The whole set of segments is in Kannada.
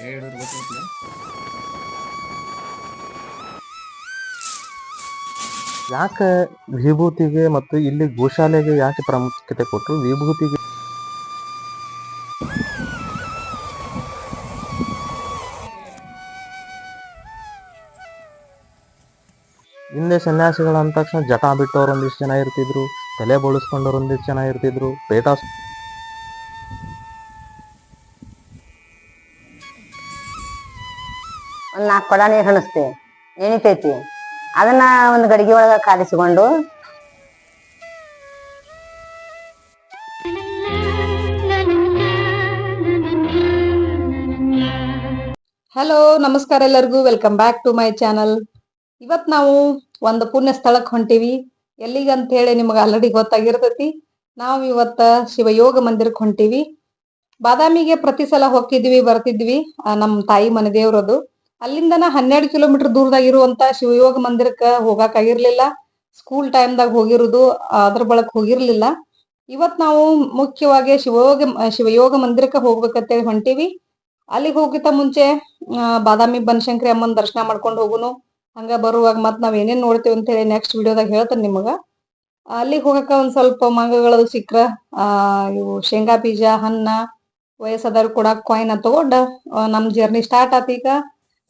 ಹೇಳಿದ್ರೆ ಗೊತ್ತಾಗ್ತದೆ ಯಾಕೆ ವಿಭೂತಿಗೆ ಮತ್ತು ಇಲ್ಲಿ ಗೋಶಾಲೆಗೆ ಯಾಕೆ ಪ್ರಾಮುಖ್ಯತೆ ಕೊಟ್ಟರು ವಿಭೂತಿಗೆ ಹಿಂದೆ ಸನ್ಯಾಸಿಗಳು ಅಂದ ತಕ್ಷಣ ಜಟ ಬಿಟ್ಟವ್ರು ಒಂದಿಷ್ಟು ಜನ ಇರ್ತಿದ್ರು, ತಲೆ ಬಳಸ್ಕೊಂಡವ್ರೊಂದಿಷ್ಟು ಜನ ಇರ್ತಿದ್ರು, ಪೇಟ ನಾಲ್ಕು ಕೊಡ ನೀರು ಹಣಿಸ್ತೀವಿ ಎಣಿತೈತಿ ಅದನ್ನ ಒಂದು ಗಡಿಗೆ ಒಳಗ ಕಾದಿಸಿಕೊಂಡು ಹಲೋ ನಮಸ್ಕಾರ ಎಲ್ಲರಿಗೂ. Welcome back to my channel ಇವತ್ ನಾವು ಒಂದು ಪುಣ್ಯ ಸ್ಥಳಕ್ಕೆ ಹೊಂಟಿವಿ. ಎಲ್ಲಿಗಂತ ಹೇಳಿ ನಿಮಗೆ ಆಲ್ರೆಡಿ ಗೊತ್ತಾಗಿರ್ತೈತಿ. ನಾವು ಇವತ್ತ ಶಿವಯೋಗ ಮಂದಿರಕ್ಕೆ ಹೊಂಟಿವಿ. ಬಾದಾಮಿಗೆ ಪ್ರತಿ ಸಲ ಹೋಗ್ತಿದ್ವಿ ಬರ್ತಿದ್ವಿ. ಆ, ನಮ್ ತಾಯಿ ಮನೆ ದೇವ್ರದು. ಅಲ್ಲಿಂದನ ಹನ್ನೆರಡು ಕಿಲೋಮೀಟರ್ ದೂರದಾಗ ಇರುವಂತ ಶಿವಯೋಗ ಮಂದಿರಕ್ಕೆ ಹೋಗಾಕ ಆಗಿರ್ಲಿಲ್ಲ. ಸ್ಕೂಲ್ ಟೈಮ್ದಾಗ ಹೋಗಿರುದು ಅದ್ರ ಬಳಕ ಹೋಗಿರ್ಲಿಲ್ಲ. ಇವತ್ ನಾವು ಮುಖ್ಯವಾಗಿ ಶಿವಯೋಗ ಶಿವಯೋಗ ಮಂದಿರಕ್ಕೆ ಹೋಗ್ಬೇಕಂತೇಳಿ ಹೊಂಟಿವಿ. ಅಲ್ಲಿಗೆ ಹೋಗಿತ್ತ ಮುಂಚೆ ಬಾದಾಮಿ ಬನಶಂಕರಿ ಅಮ್ಮನ ದರ್ಶನ ಮಾಡ್ಕೊಂಡು ಹೋಗುನು. ಹಂಗ ಬರುವಾಗ ಮತ್ ನಾವ್ ಏನೇನ್ ನೋಡ್ತೇವೆ ಅಂತ ಹೇಳಿ ನೆಕ್ಸ್ಟ್ ವಿಡಿಯೋದಾಗ ಹೇಳ್ತೇನೆ ನಿಮಗ. ಅಲ್ಲಿಗೆ ಹೋಗಕ ಒಂದ್ ಸ್ವಲ್ಪ ಮಂಗಗಳದು ಸಿಕ್ಕ್ರ ಆ, ಇವು ಶೇಂಗಾ ಬೀಜ ಹಣ್ಣ ವಯಸ್ಸಾದವ್ರು ಕೂಡ ಕಾಯಿನ ತಗೊಂಡ ನಮ್ ಜರ್ನಿ ಸ್ಟಾರ್ಟ್ ಆತ ಈಗ.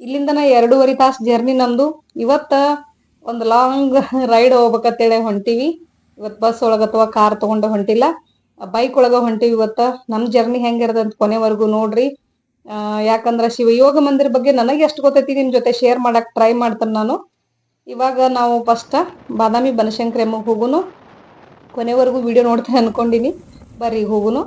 ಇಲ್ಲಿಂದನ ಎರಡೂವರೆ ತಾಸು ಜರ್ನಿ ನಮ್ದು ಇವತ್ತ ಒಂದು ಲಾಂಗ್ ರೈಡ್ ಹೋಗ್ಬೇಕಂತೇಳಿ ಹೊಂಟಿವಿ. ಇವತ್ ಬಸ್ ಒಳಗ ಅಥವಾ ಕಾರ್ ತಗೊಂಡ ಹೊಂಟಿಲ್ಲ. ಬೈಕ್ ಒಳಗ ಹೊಂಟಿವಿ ಇವತ್ತ. ನಮ್ ಜರ್ನಿ ಹೆಂಗಿರದಂತ ಅಂತ ಕೊನೆವರೆಗೂ ನೋಡ್ರಿ. ಯಾಕಂದ್ರೆ ಯಾಕಂದ್ರ ಶಿವಯೋಗ ಮಂದಿರ ಬಗ್ಗೆ ನನಗೆ ಎಷ್ಟು ಗೊತ್ತೈತಿ ನಿಮ್ ಜೊತೆ ಶೇರ್ ಮಾಡಕ್ ಟ್ರೈ ಮಾಡ್ತೇನೆ ನಾನು. ಇವಾಗ ನಾವು ಫಸ್ಟ್ ಬಾದಾಮಿ ಬನಶಂಕರಿ ಅಮ್ಮ ಹೋಗುನು. ಕೊನೆವರೆಗೂ ವಿಡಿಯೋ ನೋಡ್ತೇನೆ ಅನ್ಕೊಂಡಿನಿ. ಬರ್ರಿ ಹೋಗುನು.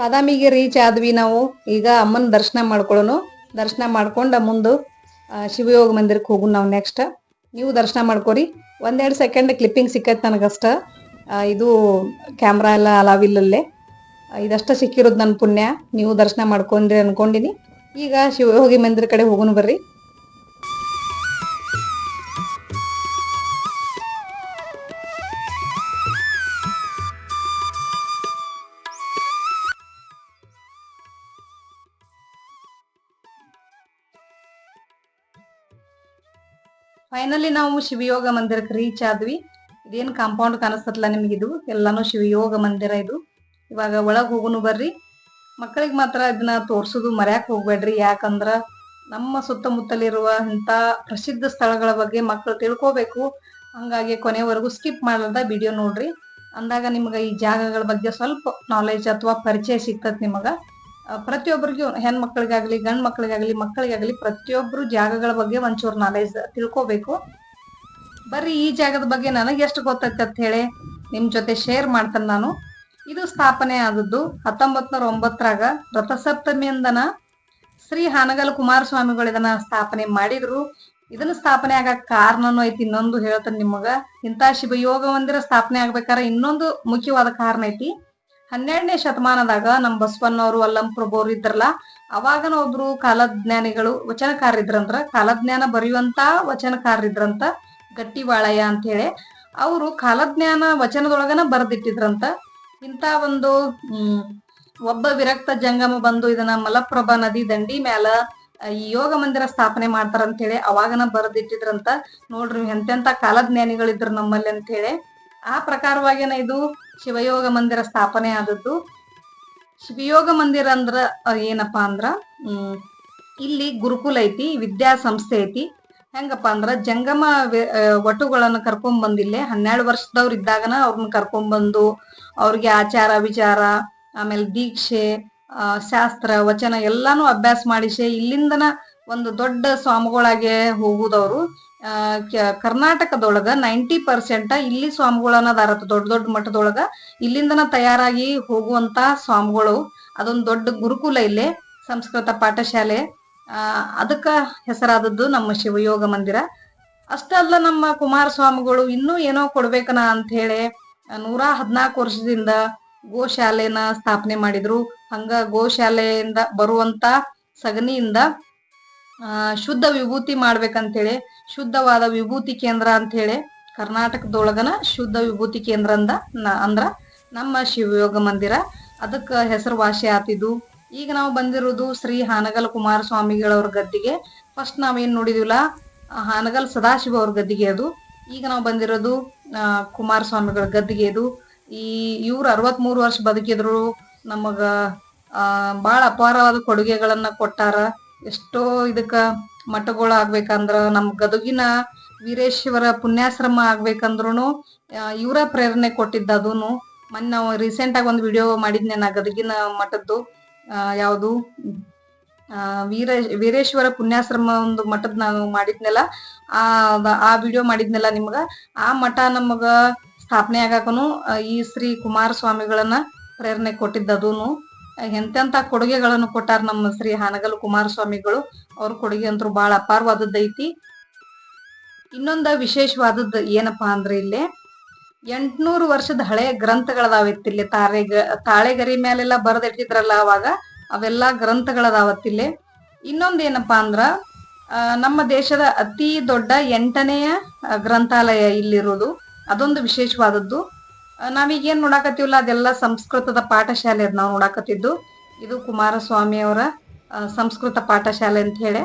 ಬಾದಾಮಿಗೆ ರೀಚ್ ಆದ್ವಿ ನಾವು. ಈಗ ಅಮ್ಮನ ದರ್ಶನ ಮಾಡ್ಕೊಳ್ಳೋನು ದರ್ಶನ ಮಾಡ್ಕೊಂಡು ಮುಂದು ಶಿವಯೋಗ ಮಂದಿರಕ್ಕೆ ಹೋಗೋಣ ನಾವು ನೆಕ್ಸ್ಟ್ ನೀವು ದರ್ಶನ ಮಾಡ್ಕೊರಿ. ಒಂದೆರಡು ಸೆಕೆಂಡ್ ಕ್ಲಿಪ್ಪಿಂಗ್ ಸಿಕ್ಕೈತೆ ನನಗಷ್ಟ. ಇದು ಕ್ಯಾಮ್ರಾ ಎಲ್ಲ ಅಲಾವಿಲ್ಲಲ್ಲೇ ಇದಷ್ಟ ಸಿಕ್ಕಿರೋದು ನನ್ನ ಪುಣ್ಯ. ನೀವು ದರ್ಶನ ಮಾಡ್ಕೊಂಡ್ರಿ ಅನ್ಕೊಂಡಿನಿ. ಈಗ ಶಿವಯೋಗಿ ಮಂದಿರ ಕಡೆ ಹೋಗೋಣ ಬರ್ರಿ. ಫೈನಲಿ ನಾವು ಶಿವಯೋಗ ಮಂದಿರಕ್ಕೆ ರೀಚ್ ಆದ್ವಿ. ಇದೇನು ಕಾಂಪೌಂಡ್ ಕಾಣಿಸ್ತಲ್ಲ ನಿಮಗಿದು ಎಲ್ಲಾನು ಶಿವಯೋಗ ಮಂದಿರ ಇದು. ಇವಾಗ ಒಳಗ್ ಹೋಗುನು ಬರ್ರಿ. ಮಕ್ಕಳಿಗೆ ಮಾತ್ರ ಇದನ್ನ ತೋರ್ಸುದು ಮರ್ಯಾಕ್ ಹೋಗ್ಬೇಡ್ರಿ. ಯಾಕಂದ್ರ ನಮ್ಮ ಸುತ್ತಮುತ್ತಲಿರುವ ಇಂಥ ಪ್ರಸಿದ್ಧ ಸ್ಥಳಗಳ ಬಗ್ಗೆ ಮಕ್ಕಳು ತಿಳ್ಕೋಬೇಕು. ಹಂಗಾಗಿ ಕೊನೆವರೆಗೂ ಸ್ಕಿಪ್ ಮಾಡಲ್ದ ವಿಡಿಯೋ ನೋಡ್ರಿ. ಅಂದಾಗ ನಿಮ್ಗೆ ಈ ಜಾಗಗಳ ಬಗ್ಗೆ ಸ್ವಲ್ಪ ನಾಲೆಜ್ ಅಥವಾ ಪರಿಚಯ ಸಿಗ್ತದೆ ನಿಮಗೆ. ಪ್ರತಿಯೊಬ್ಬರಿಗೂ ಹೆಣ್ಮಕ್ಳಿಗಾಗ್ಲಿ ಗಂಡ್ ಮಕ್ಳಿಗಾಗ್ಲಿ ಮಕ್ಕಳಿಗಾಗಲಿ ಪ್ರತಿಯೊಬ್ರು ಜಾಗಗಳ ಬಗ್ಗೆ ಒಂಚೂರು ನಾಲೆಜ್ ತಿಳ್ಕೊಬೇಕು. ಬರ್ರಿ ಈ ಜಾಗದ ಬಗ್ಗೆ ನನಗೆ ಎಷ್ಟು ಗೊತ್ತೈತೆ ಅಂತ ಹೇಳಿ ನಿಮ್ ಜೊತೆ ಶೇರ್ ಮಾಡ್ತೇನೆ ನಾನು. ಇದು ಸ್ಥಾಪನೆ ಆದದ್ದು ಹತ್ತೊಂಬತ್ ನೂರ ಒಂಬತ್ತರಾಗ ರಥಸಪ್ತಮಿಯಿಂದನ ಶ್ರೀ ಹಾನಗಲ್ ಕುಮಾರಸ್ವಾಮಿಗಳು ಇದನ್ನ ಸ್ಥಾಪನೆ ಮಾಡಿದ್ರು. ಇದನ್ನ ಸ್ಥಾಪನೆ ಆಗಕ್ ಕಾರಣನೂ ಐತಿ, ಇನ್ನೊಂದು ಹೇಳ್ತೇನೆ ನಿಮಗ. ಇಂಥ ಶಿವಯೋಗ ಮಂದಿರ ಸ್ಥಾಪನೆ ಆಗ್ಬೇಕಾದ್ರೆ ಇನ್ನೊಂದು ಮುಖ್ಯವಾದ ಕಾರಣ ಐತಿ. ಹನ್ನೆರಡನೇ ಶತಮಾನದಾಗ ನಮ್ಮ ಬಸವಣ್ಣವರು, ಅಲ್ಲಂ ಪ್ರಭುವ್ರು ಇದ್ರಲ್ಲ, ಅವಾಗನ ಒಬ್ರು ಕಾಲಜ್ಞಾನಿಗಳು ವಚನಕಾರಿದ್ರಂದ್ರ ಕಾಲಜ್ಞಾನ ಬರೆಯುವಂತ ವಚನಕಾರರಿದ್ರಂತ ಗಟ್ಟಿವಾಳಯ್ಯ ಅಂತ ಹೇಳಿ ಅವರು ಕಾಲಜ್ಞಾನ ವಚನದೊಳಗನ ಬರೆದಿಟ್ಟಿದ್ರಂತ. ಇಂತ ಒಂದು ಒಬ್ಬ ವಿರಕ್ತ ಜಂಗಮ ಬಂದು ಇದನ್ನ ಮಲಪ್ರಭಾ ನದಿ ದಂಡಿ ಮ್ಯಾಲ ಈ ಯೋಗ ಮಂದಿರ ಸ್ಥಾಪನೆ ಮಾಡ್ತಾರಂತ ಹೇಳಿ ಅವಾಗನ ಬರೆದಿಟ್ಟಿದ್ರಂತ. ನೋಡ್ರಿ ಎಂತೆಂತ ಕಾಲಜ್ಞಾನಿಗಳಿದ್ರು ನಮ್ಮಲ್ಲಿ ಅಂತ ಹೇಳಿ ಆ ಪ್ರಕಾರವಾಗಿನ ಇದು? ಶಿವಯೋಗ ಮಂದಿರ ಸ್ಥಾಪನೆ ಆದದ್ದು. ಶಿವಯೋಗ ಮಂದಿರ ಅಂದ್ರ ಏನಪ್ಪಾ ಅಂದ್ರ ಇಲ್ಲಿ ಗುರುಕುಲ ಐತಿ ವಿದ್ಯಾ ಸಂಸ್ಥೆ ಐತಿ. ಹೆಂಗಪ್ಪ ಅಂದ್ರ ಜಂಗಮ ವಟುಗಳನ್ನ ಕರ್ಕೊಂಡ್ ಬಂದಿಲ್ಲೇ ಹನ್ನೆರಡು ವರ್ಷದವ್ರು ಇದ್ದಾಗನ ಅವ್ರನ್ನ ಕರ್ಕೊಂಡ್ ಬಂದು ಅವ್ರಿಗೆ ಆಚಾರ ವಿಚಾರ ಆಮೇಲೆ ದೀಕ್ಷೆ ಆ, ಶಾಸ್ತ್ರ ವಚನ ಎಲ್ಲಾನು ಅಭ್ಯಾಸ ಮಾಡಿಸಿ ಇಲ್ಲಿಂದನ ಒಂದು ದೊಡ್ಡ ಸ್ವಾಮಿಗಳಾಗೆ ಹೋಗುದವ್ರು. ಕರ್ನಾಟಕದೊಳಗ ನೈಂಟಿ ಪರ್ಸೆಂಟ್ ಇಲ್ಲಿ ಸ್ವಾಮಿಗಳನ್ನ ಅನ್ನೋದಾರ ದೊಡ್ಡ ದೊಡ್ಡ ಮಠದೊಳಗ ಇಲ್ಲಿಂದನ ತಯಾರಾಗಿ ಹೋಗುವಂತ ಸ್ವಾಮಿಗಳು. ಅದೊಂದು ದೊಡ್ಡ ಗುರುಕುಲ ಇಲ್ಲೇ, ಸಂಸ್ಕೃತ ಪಾಠಶಾಲೆ. ಅದಕ್ಕ ಹೆಸರಾದದ್ದು ನಮ್ಮ ಶಿವಯೋಗ ಮಂದಿರ. ಅಷ್ಟಲ್ಲ ನಮ್ಮ ಕುಮಾರ ಸ್ವಾಮಿಗಳು ಇನ್ನೂ ಏನೋ ಕೊಡ್ಬೇಕನ ಅಂತ ಹೇಳಿ ನೂರ ಹದ್ನಾಲ್ಕು ವರ್ಷದಿಂದ ಗೋಶಾಲೆನ ಸ್ಥಾಪನೆ ಮಾಡಿದ್ರು. ಹಂಗ ಗೋಶಾಲೆಯಿಂದ ಬರುವಂತ ಸಗಣಿಯಿಂದ ಶುದ್ಧ ವಿಭೂತಿ ಮಾಡ್ಬೇಕಂತೇಳಿ ಶುದ್ಧವಾದ ವಿಭೂತಿ ಕೇಂದ್ರ ಅಂತ ಹೇಳಿ ಕರ್ನಾಟಕದೊಳಗನ ಶುದ್ಧ ವಿಭೂತಿ ಕೇಂದ್ರ ಅಂದ ಅಂದ್ರ ನಮ್ಮ ಶಿವಯೋಗ ಮಂದಿರ. ಅದಕ್ಕೆ ಹೆಸರುವಾಸಿ ಆತಿದ್ದು. ಈಗ ನಾವು ಬಂದಿರೋದು ಶ್ರೀ ಹಾನಗಲ್ ಕುಮಾರ ಸ್ವಾಮಿಗಳವ್ರ ಗದ್ದಿಗೆ. ಫಸ್ಟ್ ನಾವೇನ್ ನೋಡಿದಿವಲ್ಲ ಹಾನಗಲ್ ಸದಾಶಿವ ಅವ್ರ ಗದ್ದಿಗೆ ಅದು. ಈಗ ನಾವು ಬಂದಿರೋದು ಆ, ಕುಮಾರಸ್ವಾಮಿಗಳ ಗದ್ದಿಗೆ ಅದು ಈ ಇವ್ರು ಅರವತ್ಮೂರು ವರ್ಷ ಬದುಕಿದ್ರು. ನಮಗ ಆ ಬಾಳ ಅಪಾರವಾದ ಕೊಡುಗೆಗಳನ್ನ ಕೊಟ್ಟಾರ. ಎಷ್ಟೋ ಇದಕ್ಕ ಮಠಗಳು ಆಗ್ಬೇಕಂದ್ರ ನಮ್ ಗದಗಿನ ವೀರೇಶ್ವರ ಪುಣ್ಯಾಶ್ರಮ ಆಗ್ಬೇಕಂದ್ರೂ ಇವರ ಪ್ರೇರಣೆ ಕೊಟ್ಟಿದ್ದ ಅದೂನು. ಮೊನ್ನೆ ನಾವು ರೀಸೆಂಟ್ ಆಗಿ ಒಂದು ವಿಡಿಯೋ ಮಾಡಿದ್ನೆ ನಾ ಗದಗಿನ ಮಠದ್ದು. ಯಾವುದು? ವೀರ, ವೀರೇಶ್ವರ ಪುಣ್ಯಾಶ್ರಮ ಒಂದು ಮಠದ ನಾನು ಮಾಡಿದ್ನೆಲ್ಲ, ಆ ಆ ವಿಡಿಯೋ ಮಾಡಿದ್ನೆಲ್ಲ ನಿಮ್ಗ. ಆ ಮಠ ನಮಗ ಸ್ಥಾಪನೆ ಆಗಾಕನು ಈ ಶ್ರೀ ಕುಮಾರಸ್ವಾಮಿಗಳನ್ನ ಪ್ರೇರಣೆ ಕೊಟ್ಟಿದ್ದ ಅದೂನು. ಎಂತೆಂತ ಕೊಡುಗೆಗಳನ್ನು ಕೊಟ್ಟಾರ ನಮ್ಮ ಶ್ರೀ ಹಾನಗಲ್ ಕುಮಾರಸ್ವಾಮಿಗಳು? ಅವ್ರ ಕೊಡುಗೆ ಅಂತೂ ಬಹಳ ಅಪಾರವಾದದ್ದೈತಿ ಇನ್ನೊಂದ ವಿಶೇಷವಾದದ್ದು ಏನಪ್ಪಾ ಅಂದ್ರೆ ಇಲ್ಲಿ ಎಂಟ್ನೂರು ವರ್ಷದ ಹಳೆಯ ಗ್ರಂಥಗಳದಾವಿತ್ತು ಇಲ್ಲಿ ತಾರೆಗ, ತಾಳೆಗರಿ ಮೇಲೆಲ್ಲ ಬರೆದಿಟ್ಟಿದ್ರಲ್ಲ ಅವಾಗ, ಅವೆಲ್ಲಾ ಗ್ರಂಥಗಳದಾವತ್ತಿಲ್ಲಿ ಇನ್ನೊಂದ್ ಏನಪ್ಪಾ ಅಂದ್ರ ನಮ್ಮ ದೇಶದ ಅತಿ ದೊಡ್ಡ ಎಂಟನೆಯ ಗ್ರಂಥಾಲಯ ಇಲ್ಲಿರೋದು. ಅದೊಂದು ವಿಶೇಷವಾದದ್ದು. ನಾವೀಗ ಏನ್ ನೋಡಾಕತ್ತೀವಲ್ಲ, ಅದೆಲ್ಲ ಸಂಸ್ಕೃತದ ಪಾಠಶಾಲೆ ಅದ್ ನಾವು ನೋಡಾಕತ್ತಿದ್ದು. ಇದು ಕುಮಾರಸ್ವಾಮಿ ಅವರ ಸಂಸ್ಕೃತ ಪಾಠಶಾಲೆ ಅಂತ ಹೇಳಿ.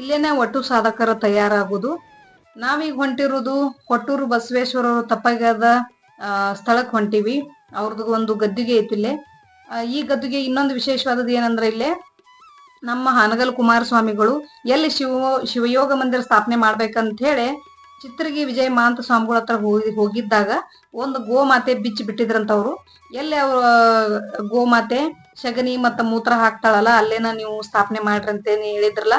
ಇಲ್ಲೇನೆ ಒಟ್ಟು ಸಾಧಕರು ತಯಾರಾಗುದು. ನಾವೀಗ ಹೊಂಟಿರೋದು ಕೊಟ್ಟೂರು ಬಸವೇಶ್ವರರು ತಪ್ಪಗಾದ ಸ್ಥಳಕ್ಕೆ ಹೊಂಟಿವಿ. ಅವ್ರದ್ದು ಒಂದು ಗದ್ದಿಗೆ ಐತಿ ಇಲ್ಲೇ. ಈ ಗದ್ದಿಗೆ ಇನ್ನೊಂದು ವಿಶೇಷವಾದದ್ದು ಏನಂದ್ರೆ ಇಲ್ಲೇ, ನಮ್ಮ ಹಾನಗಲ್ ಕುಮಾರಸ್ವಾಮಿಗಳು ಎಲ್ಲಿ ಶಿವ, ಶಿವಯೋಗ ಮಂದಿರ ಸ್ಥಾಪನೆ ಮಾಡ್ಬೇಕಂತ ಹೇಳಿ ಚಿತ್ರಗಿ ವಿಜಯ ಮಾಂತ ಸ್ವಾಮಿಗಳ ಹತ್ರ ಹೋಗಿ ಹೋಗಿದ್ದಾಗ ಒಂದು ಗೋಮಾತೆ ಬಿಚ್ಚಿ ಬಿಟ್ಟಿದ್ರಂತ ಅವ್ರು ಎಲ್ಲಿ ಅವ್ರ ಗೋಮಾತೆ ಶಗನಿ ಮತ್ತ ಮೂತ್ರ ಹಾಕ್ತಾಳಲ್ಲ, ಅಲ್ಲೇನ ನೀವು ಸ್ಥಾಪನೆ ಮಾಡ್ರಿ ಅಂತ ಹೇಳಿದ್ರಲ್ಲ,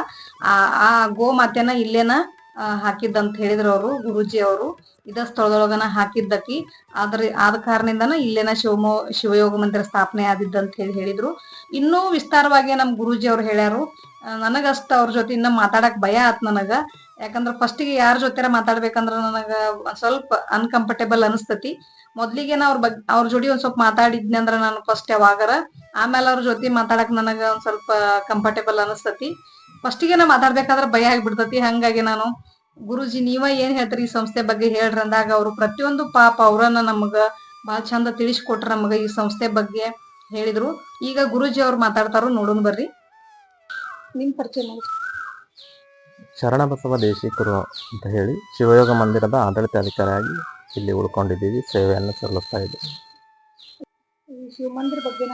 ಆ ಆ ಗೋಮಾತೆನ ಇಲ್ಲೇನ ಹಾಕಿದ್ದಂತ ಹೇಳಿದ್ರು ಅವರು, ಗುರುಜಿ ಅವರು. ಇದ ಸ್ಥಳದೊಳಗನ ಹಾಕಿದ್ದಕ್ಕಿ, ಆದ್ರ, ಆದ ಕಾರಣದಿಂದನ ಇಲ್ಲೇನ ಶಿವಮೋ, ಶಿವಯೋಗ ಮಂದಿರ ಸ್ಥಾಪನೆ ಆದಿದ್ದಂತ ಹೇಳಿ ಹೇಳಿದ್ರು. ಇನ್ನೂ ವಿಸ್ತಾರವಾಗಿ ನಮ್ ಗುರುಜಿ ಅವ್ರು ಹೇಳ್ಯಾರು ನನಗಷ್ಟ ಅವ್ರ ಜೊತೆ ಇನ್ನ ಮಾತಾಡಕ್ ಭಯ ಆತ್ ನನಗ. ಯಾಕಂದ್ರ ಫಸ್ಟಿಗೆ ಯಾರ ಜೊತೆ ಮಾತಾಡ್ಬೇಕಂದ್ರ ನನಗ ಸ್ವಲ್ಪ ಅನ್ಕಂಫರ್ಟೇಬಲ್ ಅನಿಸ್ತತಿ. ಮೊದ್ಲಿಗೆ ನಾ ಅವ್ರ ಬಗ್, ಅವ್ರ ಜೋಡಿ ಒಂದ್ ಸ್ವಲ್ಪ ಮಾತಾಡಿದ್ನಿ ಅಂದ್ರ ನಾನು ಫಸ್ಟ್ ಯಾವಾಗರ, ಆಮೇಲೆ ಅವ್ರ ಜೊತೆ ಮಾತಾಡಕ್ ನನಗ ಒಂದ್ ಸ್ವಲ್ಪ ಕಂಫರ್ಟೇಬಲ್ ಅನಿಸ್ತತಿ. ಫಸ್ಟಿಗೆ ನಾ ಮಾತಾಡ್ಬೇಕಾದ್ರ ಭಯ ಆಗ್ಬಿಡ್ತತಿ, ಹಂಗಾಗಿ ನಾನು ಗುರುಜಿ ನೀವ ಏನ್ ಹೇಳ್ತೀರಿ ಈ ಸಂಸ್ಥೆ ಬಗ್ಗೆ ಹೇಳ್ರಿ ಅಂದಾಗ ಅವ್ರು ಪ್ರತಿಯೊಂದು ಪಾಪ ಅವ್ರನ್ನ ನಮಗ ಬಹಳ ಚಂದ ತಿಳಿಸ್ಕೊಟ್ರ ನಮಗ ಈ ಸಂಸ್ಥೆ ಬಗ್ಗೆ ಹೇಳಿದ್ರು. ಈಗ ಗುರುಜಿ ಅವ್ರು ಮಾತಾಡ್ತಾರೋ ನೋಡೋಣ ಬರ್ರಿ. ನಿಮ್ ಪರಿಚಯ ಮಾಡಿ ಶರಣಬಸವ ದೇಶಿಕರು ಅಂತ ಹೇಳಿ ಶಿವಯೋಗ ಮಂದಿರದ ಆಡಳಿತಾಧಿಕಾರಿಯಾಗಿ ಇಲ್ಲಿ ಉಳ್ಕೊಂಡಿದ್ದೀವಿ. ಸೇವೆಯನ್ನು ಸಲ್ಲಿಸ್ತಾ ಇದ್ದೀವಿ ಈ ಶಿವ ಮಂದಿರ ಬಗ್ಗೆ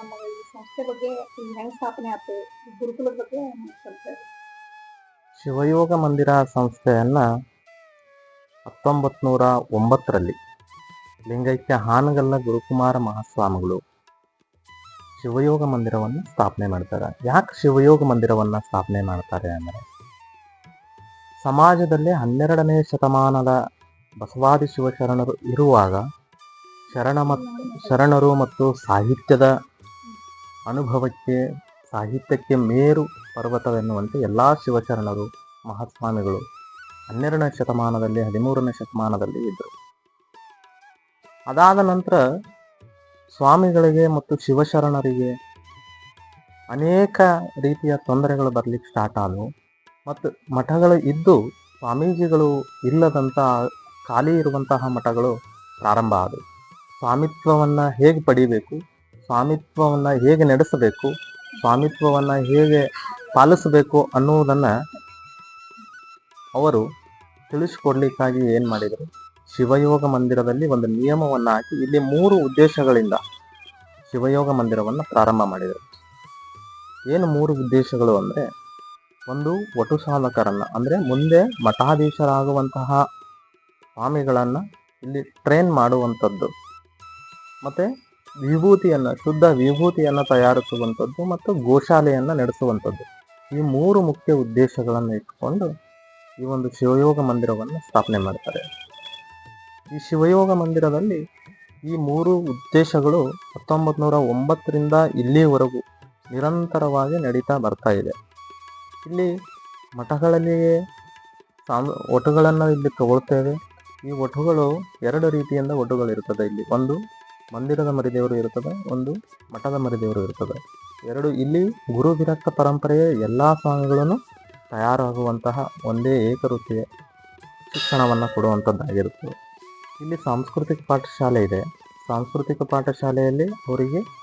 ನಮಗೆ ಈ ಸಂಸ್ಥೆ ಬಗ್ಗೆ ಹೆಂಗ್ ಸ್ಥಾಪನೆ ಆಯ್ತು. ಗುರುಕುಲದ ಬಗ್ಗೆ ಸ್ವಲ್ಪ ಶಿವಯೋಗ ಮಂದಿರ ಸಂಸ್ಥೆಯನ್ನ ಹತ್ತೊಂಬತ್ತು ನೂರ ಒಂಬತ್ತರಲ್ಲಿ ಲಿಂಗೈಕ್ಯ ಹಾನಗಲ್ಲ ಗುರುಕುಮಾರ ಮಹಾಸ್ವಾಮಿಗಳು ಶಿವಯೋಗ ಮಂದಿರವನ್ನು ಸ್ಥಾಪನೆ ಮಾಡ್ತಾರೆ. ಯಾಕೆ ಶಿವಯೋಗ ಮಂದಿರವನ್ನು ಸ್ಥಾಪನೆ ಮಾಡ್ತಾರೆ ಅಂದರೆ ಸಮಾಜದಲ್ಲಿ ಹನ್ನೆರಡನೇ ಶತಮಾನದ ಬಸವಾದಿ ಶಿವಶರಣರು ಇರುವಾಗ ಶರಣ ಮತ್ತು ಶರಣರು ಮತ್ತು ಸಾಹಿತ್ಯದ ಅನುಭವಕ್ಕೆ, ಸಾಹಿತ್ಯಕ್ಕೆ ಮೇರು ಪರ್ವತವೆನ್ನುವಂತೆ ಎಲ್ಲ ಶಿವಶರಣರು, ಮಹಾಸ್ವಾಮಿಗಳು ಹನ್ನೆರಡನೇ ಶತಮಾನದಲ್ಲಿ, ಹದಿಮೂರನೇ ಶತಮಾನದಲ್ಲಿ ಇದ್ದರು. ಅದಾದ ನಂತರ ಸ್ವಾಮಿಗಳಿಗೆ ಮತ್ತು ಶಿವಶರಣರಿಗೆ ಅನೇಕ ರೀತಿಯ ತೊಂದರೆಗಳು ಬರಲಿಕ್ಕೆ ಸ್ಟಾರ್ಟ್ ಆದವು. ಮತ್ತು ಮಠಗಳು ಇದ್ದು ಸ್ವಾಮೀಜಿಗಳು ಇಲ್ಲದಂಥ ಖಾಲಿ ಇರುವಂತಹ ಮಠಗಳು ಪ್ರಾರಂಭ ಆದವು. ಸ್ವಾಮಿತ್ವವನ್ನು ಹೇಗೆ ಪಡಿಬೇಕು, ಸ್ವಾಮಿತ್ವವನ್ನು ಹೇಗೆ ನಡೆಸಬೇಕು, ಸ್ವಾಮಿತ್ವವನ್ನು ಹೇಗೆ ಪಾಲಿಸಬೇಕು ಅನ್ನುವುದನ್ನು ಅವರು ತಿಳಿಸಿಕೊಡ್ಲಿಕ್ಕಾಗಿ ಏನು ಮಾಡಿದರು? ಶಿವಯೋಗ ಮಂದಿರದಲ್ಲಿ ಒಂದು ನಿಯಮವನ್ನು ಹಾಕಿ ಇಲ್ಲಿ ಮೂರು ಉದ್ದೇಶಗಳಿಂದ ಶಿವಯೋಗ ಮಂದಿರವನ್ನು ಪ್ರಾರಂಭ ಮಾಡಿದರು. ಏನು ಮೂರು ಉದ್ದೇಶಗಳು ಅಂದರೆ ಒಂದು ವಟು ಸಾಧಕರನ್ನು ಅಂದರೆ ಮುಂದೆ ಮಠಾಧೀಶರಾಗುವಂತಹ ಸ್ವಾಮಿಗಳನ್ನು ಇಲ್ಲಿ ಟ್ರೈನ್ ಮಾಡುವಂಥದ್ದು. ಮತ್ತು ವಿಭೂತಿಯನ್ನು, ಶುದ್ಧ ವಿಭೂತಿಯನ್ನು ತಯಾರಿಸುವಂಥದ್ದು ಮತ್ತು ಗೋಶಾಲೆಯನ್ನು ನಡೆಸುವಂಥದ್ದು. ಈ ಮೂರು ಮುಖ್ಯ ಉದ್ದೇಶಗಳನ್ನು ಇಟ್ಕೊಂಡು ಈ ಒಂದು ಶಿವಯೋಗ ಮಂದಿರವನ್ನು ಸ್ಥಾಪನೆ ಮಾಡ್ತಾರೆ. ಈ ಶಿವಯೋಗ ಮಂದಿರದಲ್ಲಿ ಈ ಮೂರು ಉದ್ದೇಶಗಳು ಹತ್ತೊಂಬತ್ತು ನೂರ ಒಂಬತ್ತರಿಂದ ಇಲ್ಲಿವರೆಗೂ ನಿರಂತರವಾಗಿ ನಡೀತಾ ಬರ್ತಾ ಇದೆ. ಇಲ್ಲಿ ಮಠಗಳಲ್ಲಿ ಸಾಮ, ಒಟುಗಳನ್ನು ಇಲ್ಲಿ ತಗೊಳ್ತೇವೆ. ಈ ಒಟುಗಳು ಎರಡು ರೀತಿಯಿಂದ ಒಟುಗಳು ಇರ್ತದೆ ಇಲ್ಲಿ ಒಂದು ಮಂದಿರದ ಮರಿದೇವರು ಇರ್ತದೆ ಒಂದು ಮಠದ ಮರಿದೇವರು ಇರ್ತದೆ ಎರಡು ಇಲ್ಲಿ ಗುರು ವಿರಕ್ತ ಪರಂಪರೆಯ ಎಲ್ಲ ಸ್ವಾಮಿಗಳನ್ನು ತಯಾರಾಗುವಂತಹ ಒಂದೇ ಏಕವೃತ್ತಿಯ ಶಿಕ್ಷಣವನ್ನು ಕೊಡುವಂಥದ್ದಾಗಿರುತ್ತದೆ. ಇಲ್ಲಿ ಸಾಂಸ್ಕೃತಿಕ ಪಾಠಶಾಲೆ ಇದೆ. ಸಾಂಸ್ಕೃತಿಕ ಪಾಠಶಾಲೆಯಲ್ಲಿ ಅವರಿಗೆ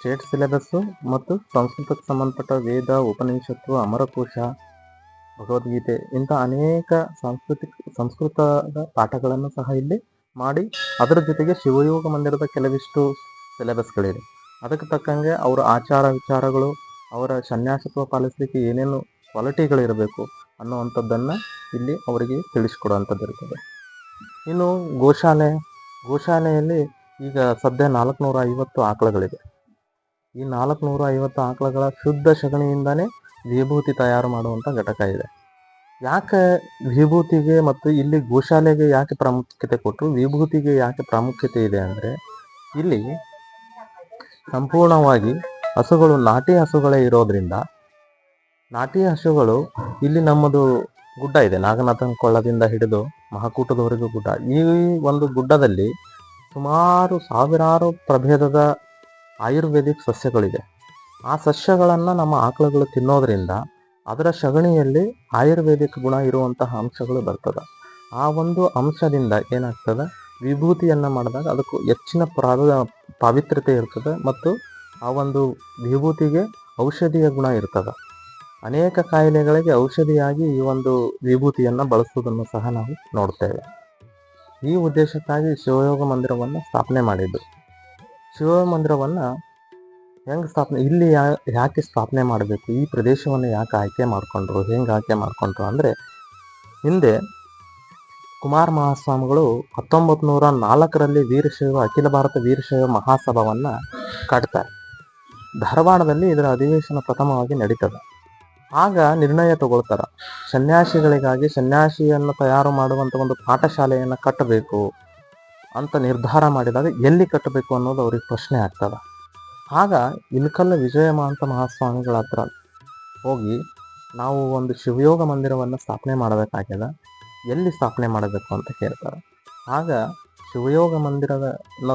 ಸ್ಟೇಟ್ ಸಿಲೆಬಸ್ಸು ಮತ್ತು ಸಂಸ್ಕೃತಕ್ಕೆ ಸಂಬಂಧಪಟ್ಟ ವೇದ, ಉಪನಿಷತ್ತು, ಅಮರಕೋಶ, ಭಗವದ್ಗೀತೆ ಇಂಥ ಅನೇಕ ಸಾಂಸ್ಕೃತಿಕ, ಸಂಸ್ಕೃತದ ಪಾಠಗಳನ್ನು ಸಹ ಇಲ್ಲಿ ಮಾಡಿ ಅದರ ಜೊತೆಗೆ ಶಿವಯೋಗ ಮಂದಿರದ ಕೆಲವಿಷ್ಟು ಸಿಲೆಬಸ್ಗಳಿದೆ ಅದಕ್ಕೆ ತಕ್ಕಂಗೆ ಅವರ ಆಚಾರ ವಿಚಾರಗಳು, ಅವರ ಸನ್ಯಾಸತ್ವ ಪಾಲಿಸಲಿಕ್ಕೆ ಏನೇನು ಕ್ವಾಲಿಟಿಗಳಿರಬೇಕು ಅನ್ನುವಂಥದ್ದನ್ನು ಇಲ್ಲಿ ಅವರಿಗೆ ತಿಳಿಸ್ಕೊಡುವಂಥದ್ದು ಇರ್ತದೆ. ಇನ್ನು ಗೋಶಾಲೆ, ಗೋಶಾಲೆಯಲ್ಲಿ ಈಗ ಸದ್ಯ ನಾಲ್ಕುನೂರ ಐವತ್ತು ಆಕಳುಗಳಿದೆ ಈ ನಾಲ್ಕುನೂರ ಐವತ್ತು ಆಕಳುಗಳ ಶುದ್ಧ ಸಗಣಿಯಿಂದನೇ ವಿಭೂತಿ ತಯಾರು ಮಾಡುವಂಥ ಘಟಕ ಇದೆ. ಯಾಕೆ ವಿಭೂತಿಗೆ ಮತ್ತು ಇಲ್ಲಿ ಗೋಶಾಲೆಗೆ ಯಾಕೆ ಪ್ರಾಮುಖ್ಯತೆ ಕೊಟ್ಟರು ವಿಭೂತಿಗೆ ಯಾಕೆ ಪ್ರಾಮುಖ್ಯತೆ ಇದೆ ಅಂದರೆ ಇಲ್ಲಿ ಸಂಪೂರ್ಣವಾಗಿ ಹಸುಗಳು ನಾಟಿ ಹಸುಗಳೇ ಇರೋದ್ರಿಂದ ನಾಟಿ ಹಸುಗಳು ಇಲ್ಲಿ ನಮ್ಮದು ಗುಡ್ಡ ಇದೆ. ನಾಗನಾಥನ ಕೊಳ್ಳದಿಂದ ಹಿಡಿದು ಮಹಾಕೂಟದವರೆಗೂ ಗುಡ್ಡ. ಈ ಒಂದು ಗುಡ್ಡದಲ್ಲಿ ಸುಮಾರು ಸಾವಿರಾರು ಪ್ರಭೇದದ ಆಯುರ್ವೇದಿಕ್ ಸಸ್ಯಗಳಿದೆ. ಆ ಸಸ್ಯಗಳನ್ನು ನಮ್ಮ ಆಕಳುಗಳು ತಿನ್ನೋದ್ರಿಂದ ಅದರ ಸಗಣಿಯಲ್ಲಿ ಆಯುರ್ವೇದಿಕ್ ಗುಣ ಇರುವಂತಹ ಅಂಶಗಳು ಬರ್ತದೆ. ಆ ಒಂದು ಅಂಶದಿಂದ ಏನಾಗ್ತದೆ? ವಿಭೂತಿಯನ್ನು ಮಾಡಿದಾಗ ಅದಕ್ಕೂ ಹೆಚ್ಚಿನ ಪ್ರಾದ, ಪಾವಿತ್ರ್ಯತೆ ಇರ್ತದೆ ಮತ್ತು ಆ ಒಂದು ವಿಭೂತಿಗೆ ಔಷಧೀಯ ಗುಣ ಇರ್ತದೆ. ಅನೇಕ ಕಾಯಿಲೆಗಳಿಗೆ ಔಷಧಿಯಾಗಿ ಈ ಒಂದು ವಿಭೂತಿಯನ್ನು ಬಳಸುವುದನ್ನು ಸಹ ನಾವು ನೋಡ್ತೇವೆ. ಈ ಉದ್ದೇಶಕ್ಕಾಗಿ ಶಿವಯೋಗ ಮಂದಿರವನ್ನು ಸ್ಥಾಪನೆ ಮಾಡಿದ್ದು. ಶಿವಯೋಗ ಮಂದಿರವನ್ನು ಹೆಂಗೆ ಸ್ಥಾಪನೆ, ಇಲ್ಲಿ ಯಾ, ಯಾಕೆ ಸ್ಥಾಪನೆ ಮಾಡಬೇಕು, ಈ ಪ್ರದೇಶವನ್ನು ಯಾಕೆ ಆಯ್ಕೆ ಮಾಡಿಕೊಂಡ್ರು, ಹೆಂಗೆ ಆಯ್ಕೆ ಮಾಡಿಕೊಂಡ್ರು ಅಂದರೆ, ಹಿಂದೆ ಕುಮಾರ ಮಹಾಸ್ವಾಮಿಗಳು ಹತ್ತೊಂಬತ್ತು ನೂರ ನಾಲ್ಕರಲ್ಲಿ ವೀರಶೈವ, ಅಖಿಲ ಭಾರತ ವೀರಶೈವ ಮಹಾಸಭಾವನ್ನು ಕಟ್ತಾರೆ. ಧಾರವಾಡದಲ್ಲಿ ಇದರ ಅಧಿವೇಶನ ಪ್ರಥಮವಾಗಿ ನಡೀತದೆ. ಆಗ ನಿರ್ಣಯ ತಗೊಳ್ತಾರೆ, ಸನ್ಯಾಸಿಗಳಿಗಾಗಿ ಸನ್ಯಾಸಿಯನ್ನು ತಯಾರು ಮಾಡುವಂಥ ಒಂದು ಪಾಠಶಾಲೆಯನ್ನು ಕಟ್ಟಬೇಕು. ಅಂತ ನಿರ್ಧಾರ ಮಾಡಿದಾಗ ಎಲ್ಲಿ ಕಟ್ಟಬೇಕು ಅನ್ನೋದು ಅವ್ರಿಗೆ ಪ್ರಶ್ನೆ ಆಗ್ತದೆ. ಆಗ ಇಲ್ಕಲ್ಲ ವಿಜಯಮಾಂತ ಮಹಾಸ್ವಾಮಿಗಳ ಹತ್ರ ಹೋಗಿ ನಾವು ಒಂದು ಶಿವಯೋಗ ಮಂದಿರವನ್ನು ಸ್ಥಾಪನೆ ಮಾಡಬೇಕಾಗ್ಯದ, ಎಲ್ಲಿ ಸ್ಥಾಪನೆ ಮಾಡಬೇಕು ಅಂತ ಕೇಳ್ತಾರೆ. ಆಗ ಶಿವಯೋಗ ಮಂದಿರದ